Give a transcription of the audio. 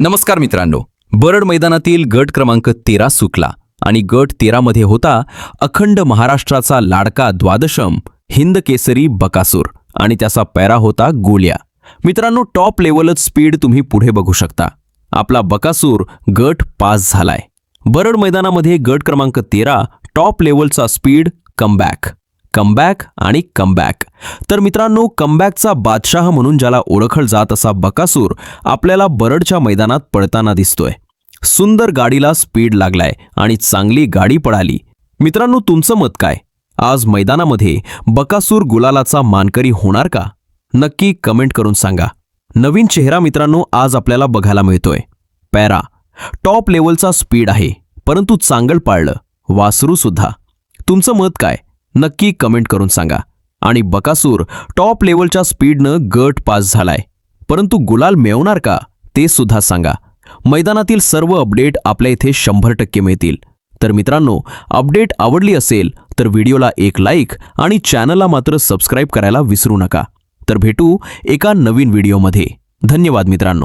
नमस्कार मित्रांनो. बरड मैदानातील गट क्रमांक तेरा सुकला आणि गट तेरामध्ये होता अखंड महाराष्ट्राचा लाडका द्वादशम हिंद केसरी बकासूर आणि त्याचा पॅरा होता गोल्या. मित्रांनो टॉप लेवलच स्पीड तुम्ही पुढे बघू शकता. आपला बकासूर गट पास झालाय. बरड मैदानामध्ये गट क्रमांक तेरा टॉप लेवलचा स्पीड कमबॅक कमबॅक आणि कमबॅक. तर मित्रांनो कमबॅकचा बादशाह म्हणून ज्याला ओळखल जात असा बकासूर आपल्याला बरडच्या मैदानात पळताना दिसतोय. सुंदर गाडीला स्पीड लागलाय आणि चांगली गाडी पळाली. मित्रांनो तुमचं मत काय? आज मैदानामध्ये बकासूर गुलालाचा मानकरी होणार का? नक्की कमेंट करून सांगा. नवीन चेहरा मित्रांनो आज आपल्याला बघायला मिळतोय. पॅरा. टॉप लेवलचा स्पीड आहे परंतु चांगल पाळलं. वासरू सुद्धा. तुमचं मत काय? नक्की कमेंट करून सांगा. आणि बकासूर टॉप लेवलच्या स्पीडनं गट पास झालाय. परंतु गुलाल मिळवणार का ते सुद्धा सांगा. मैदानातील सर्व अपडेट आपल्या इथे शंभर टक्के मिळतील. तर मित्रांनो अपडेट आवडली असेल तर व्हिडिओला एक लाईक आणि चॅनलला मात्र सबस्क्राईब करायला विसरू नका. तर भेटू एका नवीन व्हिडिओमध्ये. धन्यवाद मित्रांनो.